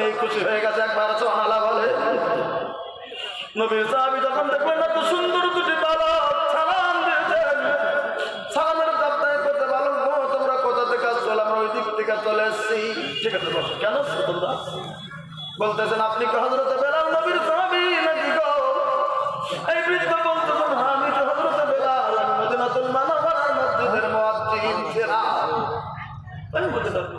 নেই, খুশি হয়ে গেছে একবার সোহানালা বলে নবীর সাহাবি যখন দেখবেন সুন্দর দুটি বালক সালাম দিয়েছেন। সালামের করতে বালক গো তোমরা কোথা থেকে আসছো? আমরা ওই দিক থেকে চলে এসছি। বসো। কেন তোমরা? বলতেছেন, আপনি কি হজরত বেলাল নবীর সাহাবি নাকি গো? এই বৃদ্ধ বলতেছেন হ্যাঁ, আমি তো হজরত বেলাল মদিনাতুল মানাবার মসজিদের মুয়াজ্জিন ছিলাম আমি মদিনাতুল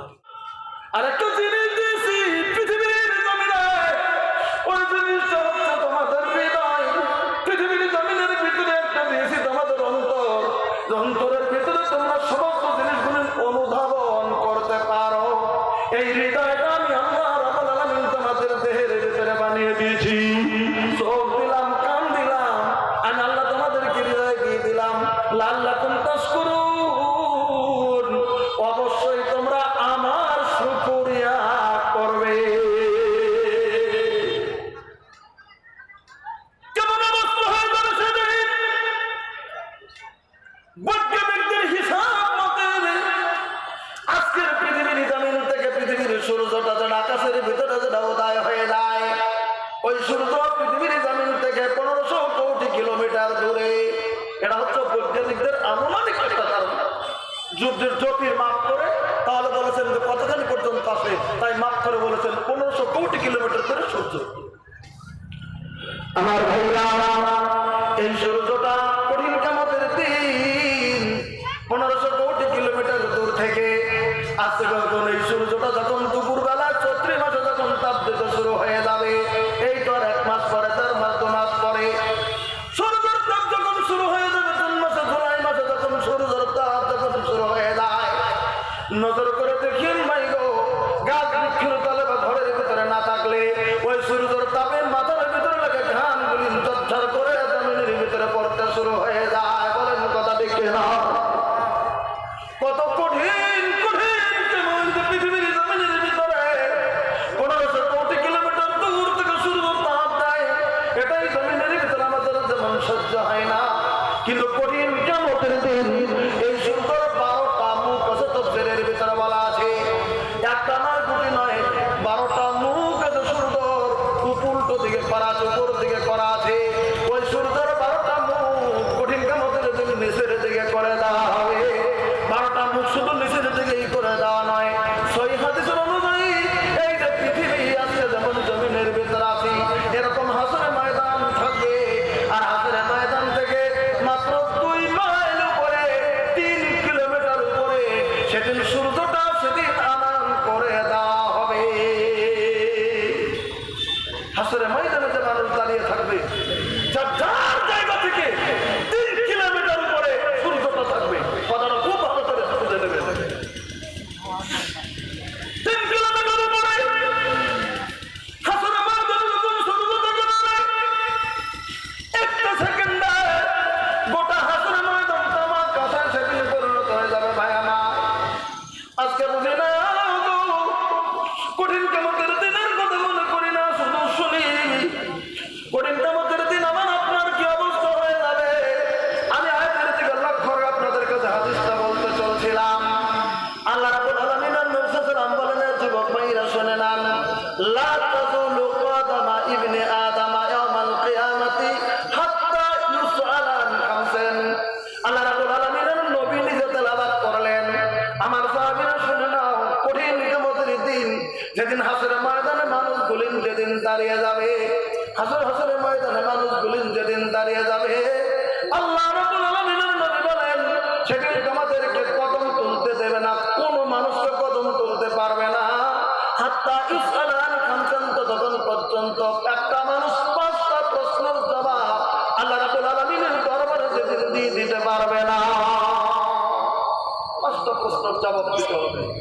অন্তরের ভিতরে তোমরা সমস্ত জিনিসগুলির অনুধাবন করতে পারো। এই হৃদয় মাফ করে বলেছেন পনেরোশো কোটি কিলোমিটার করে সূর্য আমার ভাইরা কিন্তু কঠিন জগতের দিন যেদিন দাঁড়িয়ে যাবে। হাজার হাজারের ময়দানে মানুষগুলি যেদিন দাঁড়িয়ে যাবে, আল্লাহ তুলতে দেবে না মানুষকে কদম তুলতে পারবে না। পর্যন্ত মানুষ জবাব দিয়ে দিতে পারবে না। জবাব দিতে হবে।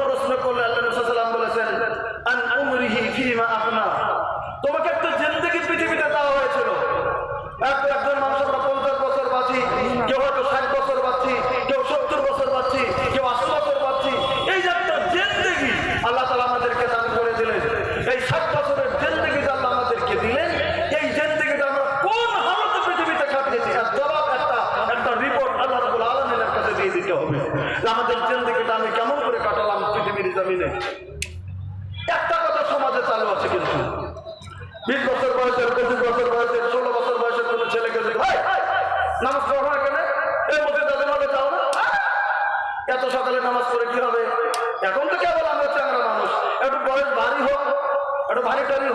একটা ভারী টারি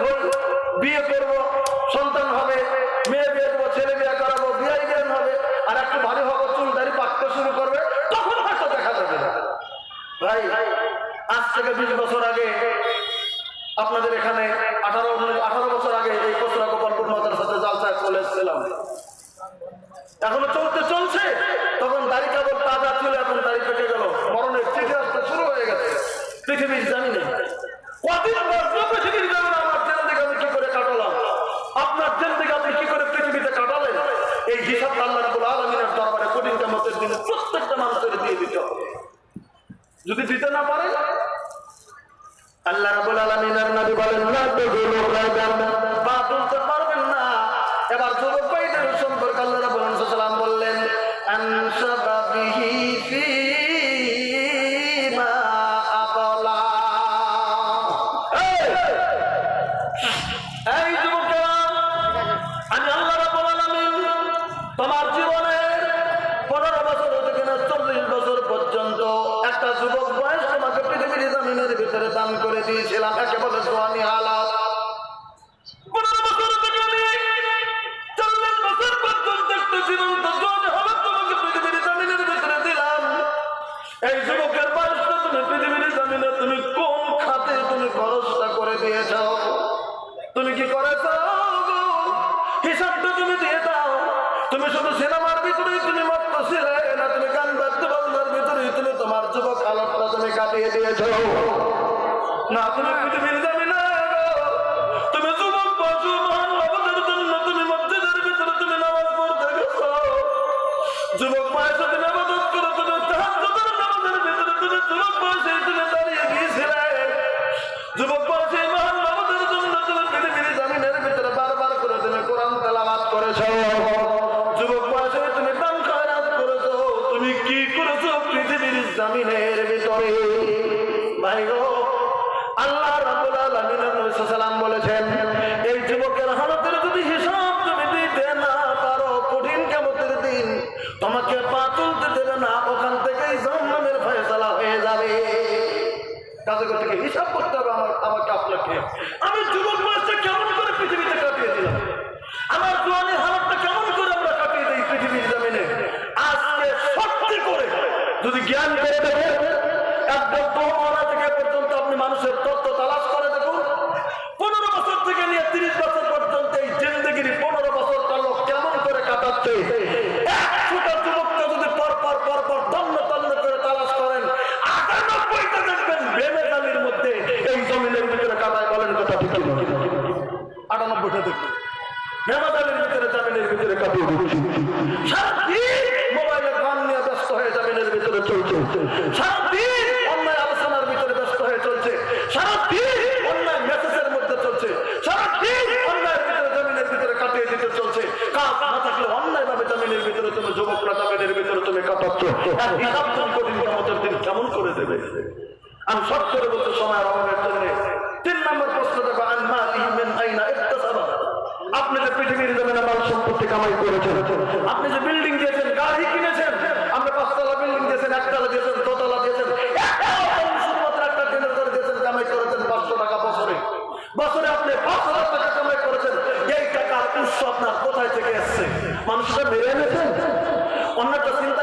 বিয়ে করব সন্তান হবে যুবক ভাইদের সম্পর্কে আল্লাহ রাবুল সালাম বললেন আনসাবাবিহি ফি একটা যুবক বয়স তোমাকে পৃথিবীর জমিনের ভিতরে দান করে দিয়েছিলাম। একে বলে সোয়ানি হাল যুবক আলোটা তুমি কাটিয়ে দিয়েছ। না তুমি পৃথিবীর জমি আপনি যে পৃথিবীর জমিনে মাল সম্পত্তি কামাই করেছেন, আপনি যে বিল্ডিং দিয়েছেন, গাড়ি কিনেছেন, আপনি পাঁচতলা বিল্ডিং দিয়েছেন, একতলা দিয়েছেন, দোতলা দিয়েছেন শুধুমাত্র একটা দিনের ধরে দিয়েছেন, কামাই করেছেন পাঁচশো টাকা বছরে। বছরে আপনি পাঁচ হাজার টাকা কামাই করেছেন, এই টাকার উৎস আপনার কোথায় থেকে এসছে? মানুষরা মেরে এনেছেন অন্য একটা চিন্তা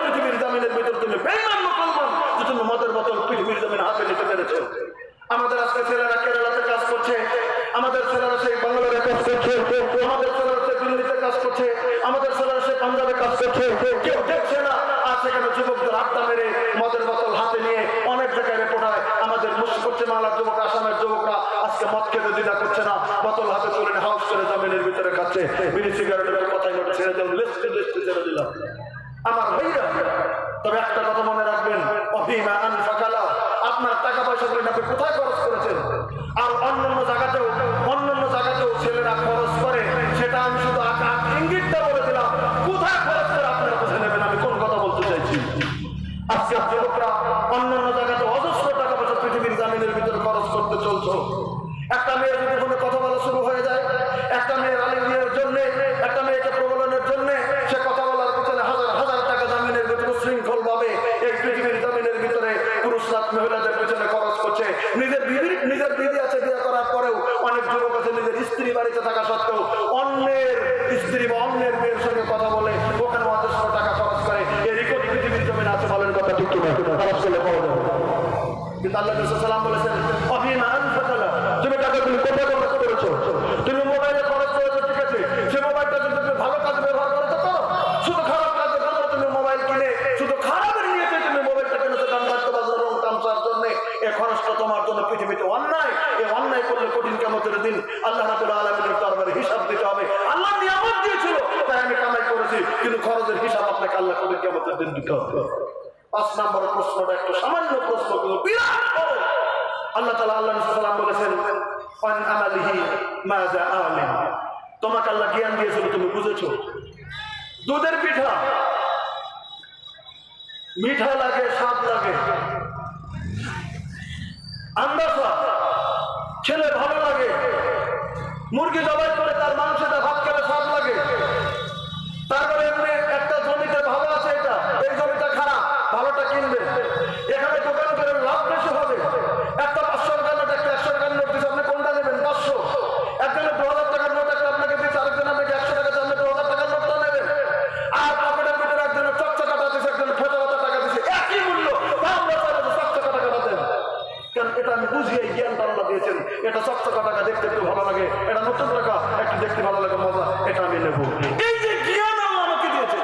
পৃথিবীর জামিনের ভিতরে তুমি মদের পৃথিবীর আমাদের আজকে ছেলেরা কেরালাতে কাজ করছে, আমাদের ছেলেরা সেই বাংলাদেশে কাজ করছে, আমাদের ছেলেরা সেই দিল্লিতে কাজ করছে আমাদের ছেলেরা সেই পাঞ্জাবে কাজ করছে কেউ দেখছে না। আর সেখানে যুবকদের আড্ডা মেরে মদের বোতল হাতে নিয়ে অনেক জায়গায় রেপোর্ট হয়। আমাদের মুর্শিদপুর বাংলার যুবক, আসামের যুবকরা আজকে মদ খেতে দ্বিধা করছে না। বোতল হাতে তুলে হাউস করে জামিনের ভিতরে খাচ্ছে। বিড়ি সিগারেটের কথাই ছেড়ে দিলাম। লিস্টে লিস্টে ছেড়ে দিলাম। আমার ভাইরা, তবে একটা কথা মনে রাখবেন। অভিমা আন আপনার টাকা পয়সা গুলো আপনি কোথায় খরচ করেছেন? আর অন্যান্য জায়গাতেও অন্যান্য জায়গাতেও ছেলেরা খরচ করে সেটা আমি শুধু আকাশ ইঙ্গিতটা বলে দিলাম কোথায় খরচ করে আপনারা বুঝে নেবেন আমি কোন কথা বলতে চাইছি আজকে যুবকরা অন্যান্য জায়গাতে অজস্র টাকা পয়সা পৃথিবীর জামিনের ভিতরে খরচ করতে চলছো একটা মেয়ে যদি কোনো কথা বলা শুরু হয়ে যায় একটা মেয়ের আলিমের জন্য একটা মেয়েকে প্রবলনের জন্য সে কথা বলার পিছনে হাজার হাজার টাকা জামিনের ভিতরে শৃঙ্খল ভাবে এই পৃথিবীর জামিনের ভিতরে পুরুষরা মহিলাদের পেছনে খরচ করছে নিজের বিবি নিজের বিবি আছে বিয়ে করার পরেও অনেক যুবক আছে নিজের স্ত্রী বাড়িতে থাকা সত্ত্বেও অন্যের স্ত্রী বা অন্যের মেয়ের সঙ্গে কথা বলে ওখানে অজস্র টাকা খরচ করে এই রেকর্ড পৃথিবীর জমিনে আছে বলেন কথা ঠিক কিনা খরচ করলে পাওয়া যাবে কিন্তু আল্লাহ সাল্লাম বলেছেন অভিমান ফাতালা তুমি টাকা তুমি কোথায় খরচ করেছ তুমি মোবাইলে খরচ করেছ ঠিক আছে সে মোবাইলটা যদি তুমি ভালো কাজে ব্যবহার করো তো করো শুধু খারাপ কাজে করো তুমি মোবাইল কিনে শুধু খারাপের নিয়েছে তুমি মোবাইলটা কিনেছো গান বাজতে বাজার রং তামসার জন্য এ খরচটা তোমার জন্য পৃথিবীতে অন্যায় এ অন্যায় করলে কঠিন কেমতের দিন আল্লাহ রাবুল আলমিনের দরবারে হিসাব দিতে হবে আল্লাহ নিয়ামত দিয়েছিল তাই আমি কামাই করেছি কিন্তু খরচের হিসাব আপনাকে আল্লাহ কঠিন কেমতের দিন দিতে হবে পাঁচ নম্বর প্রশ্নটা একটু সামান্য প্রশ্ন কিন্তু বিরাট বড়। আল্লাহ তালা আল্লাহ সাল্লাম বলেছেন, "ওয়ান আমালিহি মাজা আলিম তোমাকে আল্লাহ জ্ঞান দিয়েছিল, তুমি বুঝেছ? দুধের পিঠা। মিঠা লাগে, স্বাদ লাগে। আন্দাজা। ছেলে ভালো লাগে। মুরগি জবাই করে তার মাংসটা ভাত খেলে স্বাদ লাগে তারপরে এমনি একটা জমিতে ভালো আছে এটা এই জমিটা খারাপ ভালোটা কিনবে এখানে দোকান করে লাভ বেশি হবে একটা পাঁচশো টাকার নোট একটা একশো টাকার নোট দিচ্ছে আপনি কোনটা নেবেন পাঁচশো একজনে দু হাজার টাকার নোট একটা আপনাকে দিচ্ছে আরেকজন আপনাকে একশো টাকা আপনি দু হাজার টাকার নোটটা নেবেন আর পকেটের ভিতরে একজনে চকচকাটা দিচ্ছে একজন ফেটা হাজার টাকা দিচ্ছে একই মূল্য তা আমরা চাইব যে চকচকা টাকাটা দেন কারণ এটা আমি বুঝি এই জ্ঞানটা আল্লাহ দিয়েছেন এটা চকচকা টাকা দেখতে একটু ভালো লাগে। এটা নতুন টাকা একটু দেখতে ভালো লাগে মজা। এটা আমি নেব। এই যে জ্ঞান আল্লাহ আমাকে দিয়েছে।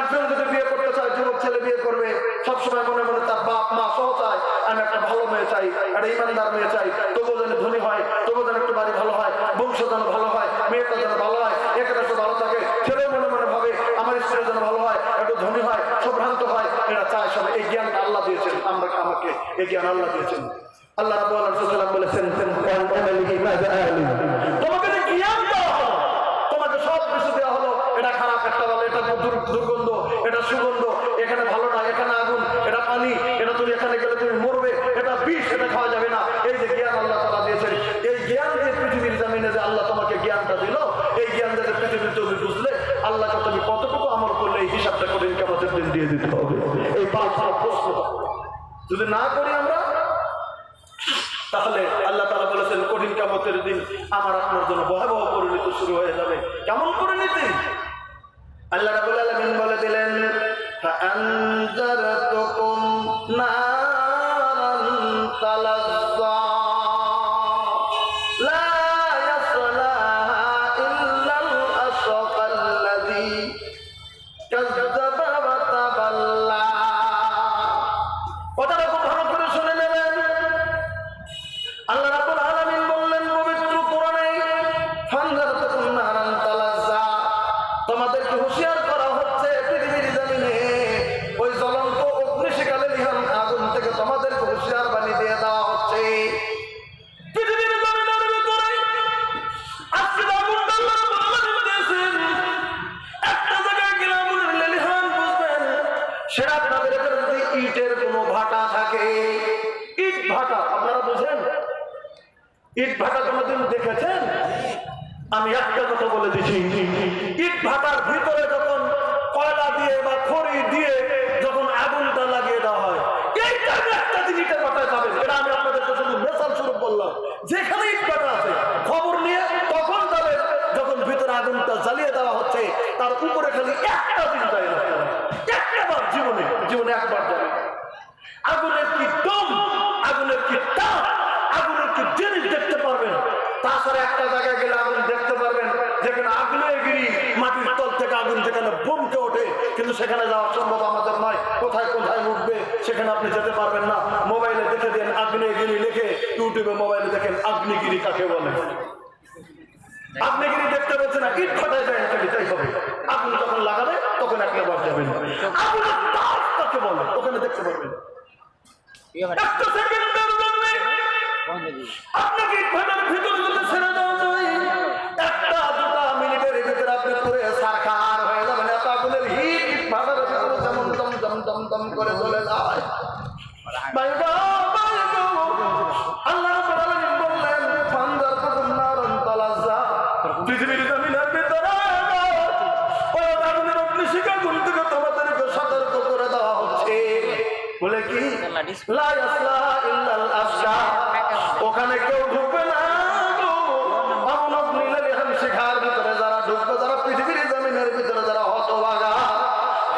একজন যদি বিয়ে করতে চায় যুবক ছেলে বিয়ে করবে সবসময় মনে মনে তার বাপ মা সহ চায় আমি একটা ভালো মেয়ে চাই একটা ইমানদার মেয়ে চাই। তবুও যেন ধনী হয় যেন একটু বাড়ি ভালো হয় বংশ যেন ভালো হয় মেয়েটা যেন ভালো হয় একটু ভালো থাকে। ছেলে মনে মনে ভাবে আমার স্ত্রী যেন ভালো হয় একটু ধনী হয় সম্ভ্রান্ত হয় এটা চায় সবাই এই জ্ঞানটা আল্লাহ দিয়েছেন, আমরা আমাকে এই জ্ঞান আল্লাহ দিয়েছেন আল্লাহ রাব্বুল আলামিন বলেছেন। তোমাকে যে জ্ঞান দেওয়া হলো, তোমাকে সব কিছু দেওয়া হলো, এটা খারাপ একটা ভালো এটা দুর- দুর্গন্ধ, এটা সুগন্ধ, এখানে ভালো না, এখানে আগুন, এটা পানি, এটা তুমি এখানে গেলে তুমি মরবে, এটা বিষ, এটা খাওয়া যাবে না এই যে জ্ঞান আল্লাহ তারা দিয়েছেন এই জ্ঞান দিয়ে পৃথিবীর জামিনে যে আল্লাহ তোমাকে জ্ঞানটা দিল এই জ্ঞান দিয়ে পৃথিবীর তুমি বুঝলে আল্লাহকে তুমি কতটুকু আমল করলে এই হিসাবটা করে কেমতের দিন দিয়ে দিতে হবে এই পাঁচ পাঁচ প্রশ্ন যদি না করি আমরা, তাহলে আল্লাহ তালা বলেছেন, কঠিন কামতের দিন আমার আপনার জন্য ভয়াবহ পরিণতি শুরু হয়ে যাবে। কেমন করে পরিণতি? আল্লাহ রাবুল আলমিন বলে দিলেন তাছাড়া একটা জায়গায় গেলে আগুন দেখতে পারবেন যেখানে আগ্নেয়গিরি মাটির তল থেকে আগুন যেখানে বমকে ওঠে কিন্তু সেখানে যাওয়া সম্ভব আমাদের নয়। কোথায় কোথায় উঠবে সেখানে আপনি যেতে পারবেন না। মোবাইলে দেখে দিন আগ্নেয়গিরি লিখে ইউটিউবে মোবাইলে দেখেন আগ্নেয়গিরি কাকে বলে? আগ্নেয়গিরি দেখতে পাচ্ছেন না ইট ফাটায় যায় তাই হবে। আগুন যখন লাগাবে তখন একটা বার যাবেন। আগুনের তাপ কাকে বলে? ওখানে দেখতে পারবেন। একটা সেকেন্ডের জন্য আপনাকে ভাটার ভিতরে যদি ছেড়ে দেওয়া যায় একটা দুটা মিনিটের ভিতরে আপনি পুরে সারখার হয়ে যাবেন। এত আগুনের হিট ভাটার ভিতরে যেমন দম দম দম দম করে চলে যায়। আল্লাহ বললেন ফান্দার পৃথিবীর জমিনের ভিতরে গুণ থেকে তোমাদেরকে সতর্ক করে দেওয়া হচ্ছে। বলে কি? লা ইল্লাল আশকা ওখানে কেউ ঢুকবে না শিখার ভিতরে যারা ঢুকবে, যারা পৃথিবীর জমিনের ভিতরে যারা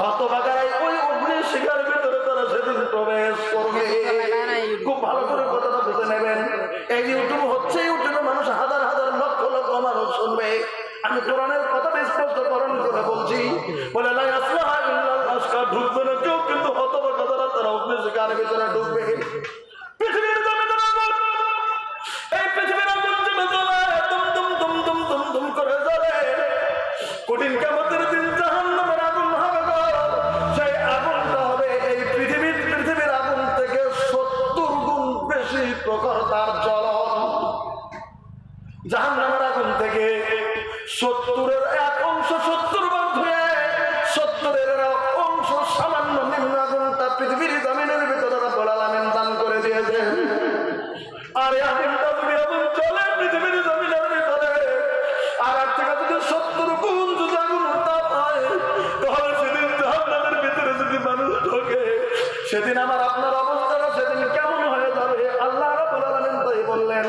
হতভাগায় ওই অগ্নি শিখার ভিতরে তারা সেদিন প্রবেশ করবে। খুব ভালো করে কথাটা বুঝে নেবেন। এই ইউটিউব হচ্ছে ইউটিউবে মানুষ হাজার হাজার লক্ষ লক্ষ মানুষ শুনবে। আমি কোরআনের কথাটা স্পষ্টকরণ করে বলছি। বলে লাই আসলাহা ঢুকবে না কেউ, কিন্তু হতভাগা যারা, তারা অগ্নি শিখার ভিতরে ঢুকবে। কামতের দিন জাহান্নামের আগুন হবে সেই আগুনটা হবে এই পৃথিবীর পৃথিবীর আগুন থেকে সত্তর গুণ বেশি প্রখর তার জ্বলন। জাহান্নামের আগুন থেকে সত্তরের এক অংশ সত্তর বার ধুয়ে সত্তরের অংশ সামান্য নিম্ন আগুনটা পৃথিবীর জমিনের ভিতরে আলামিন দান করে দিয়েছেন। আর সেদিন আমার আপনার অবস্থাটা সেদিন কেমন হয়ে যাবে? আল্লাহ তাই বললেন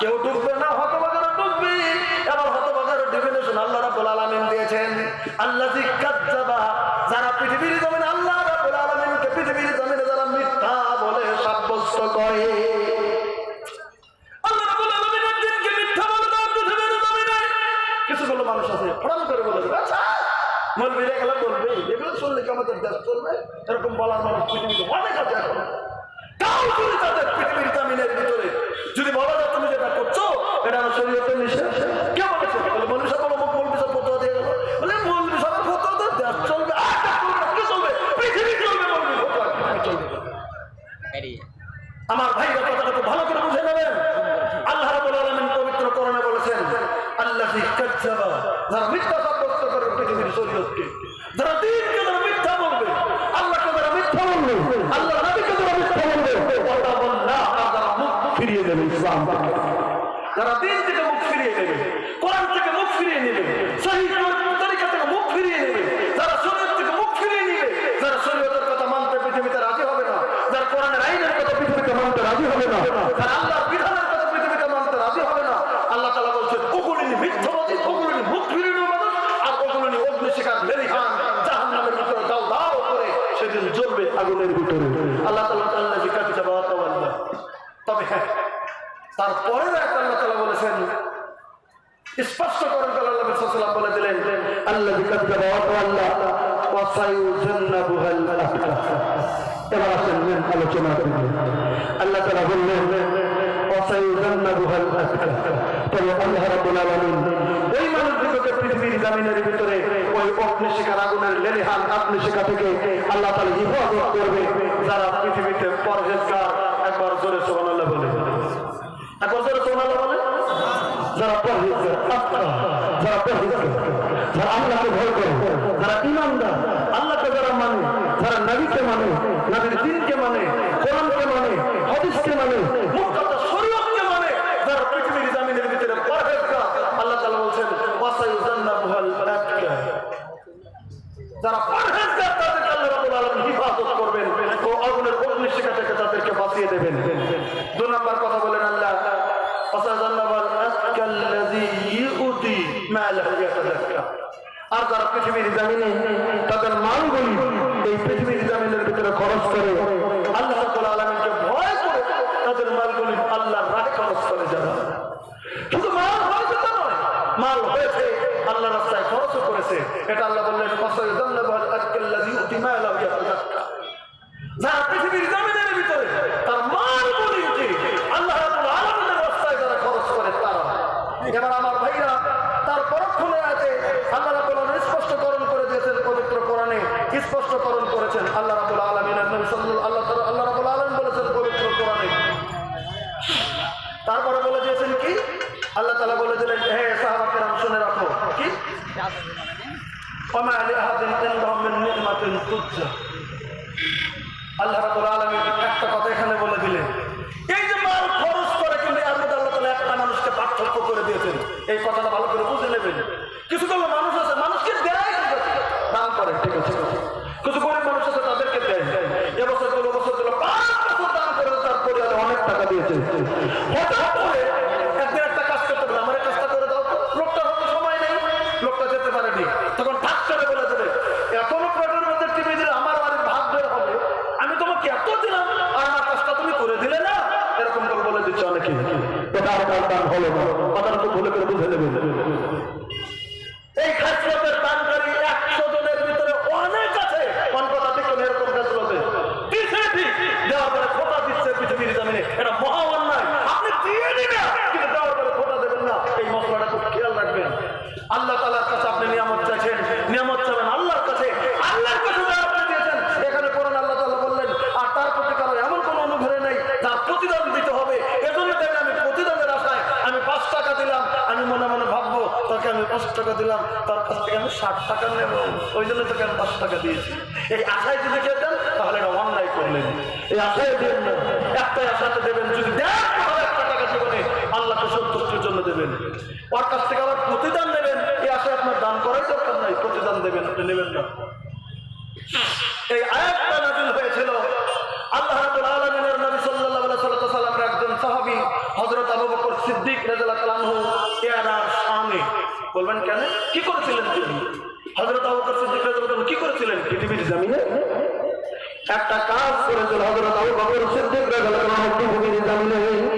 কেউ ডুববে না, হতভাগারা ডুববে। এবার হতভাগার ডেফিনেশন আল্লাহ রাব্বুল আলামিন দিয়েছেন, আল্লাযী কাযযাবা যারা পৃথিবীর জমিনে আল্লাহ রাব্বুল আলামিনকে পৃথিবীর জমিনে যারা মিথ্যা বলে সাব্যস্ত করে মলবিরা গেলে বলবে এগুলো শুনলে কি আমাদের দেশ চলবে? এরকম বলার মানুষ পৃথিবীতে অনেক আছে এখন। তাও যদি তাদের পৃথিবীর জামিনের ভিতরে। যদি বলা যায় তুমি যেটা করছ, এটা আমার শরীরতে কে বলেছে বলে মৌলবী সাহেব বলো মৌলবী সাহেব ফতোয়া দিয়ে গেল বলে মৌলবী সাহেব ফতোয়া তো দেশ চলবে আর দেশ চলবে না, কি চলবে পৃথিবী চলবে মৌলবী ফতোয়া পৃথিবী চলবে আমার ভাইরা কথাটা খুব ভালো করে বুঝে নেবেন আল্লাহ রাব্বুল আলামিন পবিত্র কোরআনে বলেছেন আল্লাযী কাযযাবা যারা মিথ্যা সাব্যস্ত করে পৃথিবীর শরীয়তকে যারা দ্বীনকে যারা মিথ্যা বলবে আল্লাহকে যারা মিথ্যা বলবে আল্লাহ নবীকে যারা মিথ্যা বলবে কথা বললা যারা মুখ ফিরিয়ে দেবে ইসলাম থেকে যারা দিন থেকে মুখ ফিরিয়ে নেবে কোরআন থেকে মুখ ফিরিয়ে নেবে সহি তরিকা থেকে মুখ ফিরিয়ে নেবে যারা শরীয়ত থেকে মুখ ফিরিয়ে নেবে যারা শরীয়তের কথা মানতে পৃথিবীতে রাজি হবে না যারা কোরআনের আইনের কথা পৃথিবীতে মানতে রাজি হবে না যারা আল্লাহর বিধানের কথা পৃথিবীতে মানতে রাজি হবে না আল্লাহ তালা বলছেন ওগুলিনি মিথ্যাবাদী ওগুলিনি মুখ ফিরিয়ে নেবে মানুষ আর ওগুলিনি অগ্নিশিখার লেলিহান জাহান নামের ভিতরে দাও দাও করে সেদিন জ্বলবে আগুনের ভিতরে আল্লাহ তালা আল্লাহ জিজ্ঞাসা যাবা তবে হ্যাঁ তারপরে এক আল্লাহ তালা বলেছেন স্পষ্ট করেন কাল আল্লাহ সাল্লাম বলে দিলেন আল্লাহ বিকাদ্দাবা আল্লাহ ওয়াসায়ুজান্নাবুহাল আতকা এবার আসেন মেন আলোচনা করব আল্লাহ তাআলা বললেন তবে আল্লাহ রাব্বুল আলামিন ওই মানুষগুলোকে পৃথিবীর জামিনের ভিতরে ওই অগ্নিশিখার আগুনের লেলিহান অগ্নিশিখা থেকে আল্লাহ হিফাজত করবে। যারা পৃথিবীতে এটা আল্লাহ টাকা দিলাম তার কাছ থেকে আমি ষাট টাকা নেব ওই জন্য তোকে আমি পাঁচ টাকা দিয়েছি। এই আশায় যদি খেতেন তাহলে এটা অন্যায় করলেন। এই আশায় দেবেন না একটাই আশাতে দেবেন যদি দেন তাহলে একটা টাকা জীবনে আল্লাহকে সন্তুষ্টির জন্য দেবেন। ওর কাছ থেকে আবার প্রতিদান নেবেন এই আশায় আপনার দান করার দরকার নাই প্রতিদান দেবেন আপনি নেবেন না। এই আয়াতটা নাজিল হয়েছিল জানেন? কি করেছিলেন তিনি? হজরত আবকর সিদ্দিক কি করেছিলেন পৃথিবীর জমিনে? একটা কাজ করেছিল হজরত আবু বকর সিদ্দিক রাজিয়াল্লাহু ভূমির জমিনে।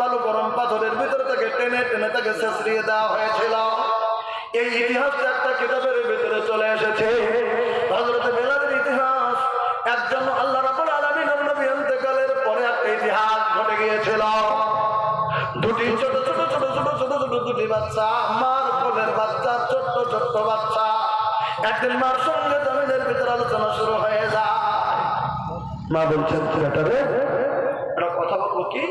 বালু গরম পাথরের ভিতরে তাকে টেনে টেনে তাকে শেষড়িয়ে দেওয়া হয়েছিল। এই ইতিহাস একটা কিতাবের ভিতরে চলে এসেছে। ইতিহাস ঘটে গিয়েছিল। দুটি ছোট ছোট ছোট ছোট ছোট ছোট দুটি বাচ্চা মার বাচ্চা, ছোট্ট ছোট্ট বাচ্চা। একদিন মার সঙ্গে ভিতরে আলোচনা শুরু হয়ে মা কথা বলব কি?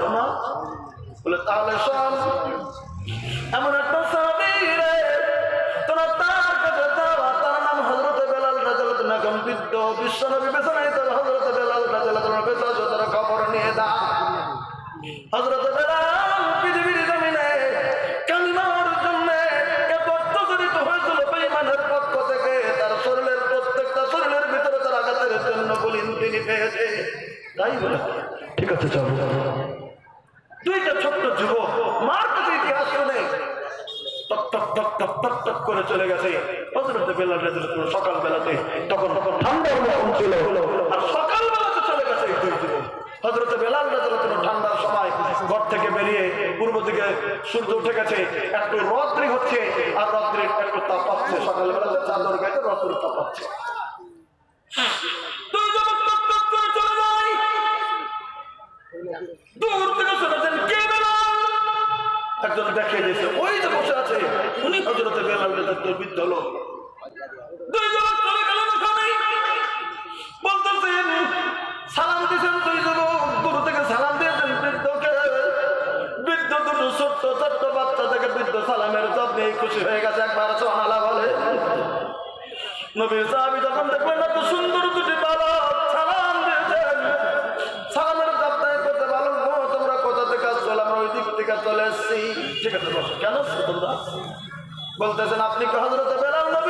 কেন না বলে, তাহলে শোন, এমন একটা সাহাবি রে, তোরা তার কাছে যাওয়া, তার নাম হজরত বেলাল রাজালত না গম্ভীর বিশ্ব নবী বেসনাই তোর হজরত বেলাল রাজালত না বেসাজ তোর খবর নিয়ে দা হজরত বেলাল পৃথিবীর জমিনে কালিমার জন্য এত অত্যাচারিত হয়েছিল বেইমানের পক্ষ থেকে। তার শরীরের প্রত্যেকটা শরীরের ভিতরে তার আঘাতের জন্য বলিন তিনি পেয়েছে। তাই বলে, ঠিক আছে, চলো। করে চলে গেছে। হজরত সকাল বেলাতে তখন তখন ঠান্ডা মৌসুম ছিল। আর সকাল বেলাতে চলে গেছে দুই ঠান্ডার সময় ঘর থেকে বেরিয়ে পূর্ব দিকে সূর্য উঠে গেছে। একটু রদ্রি হচ্ছে, আর রদ্রির একটু তাপ পাচ্ছে। সকালবেলাতে তাপ পাচ্ছে। বলতেছেন আপনি কি হজরত বেলাল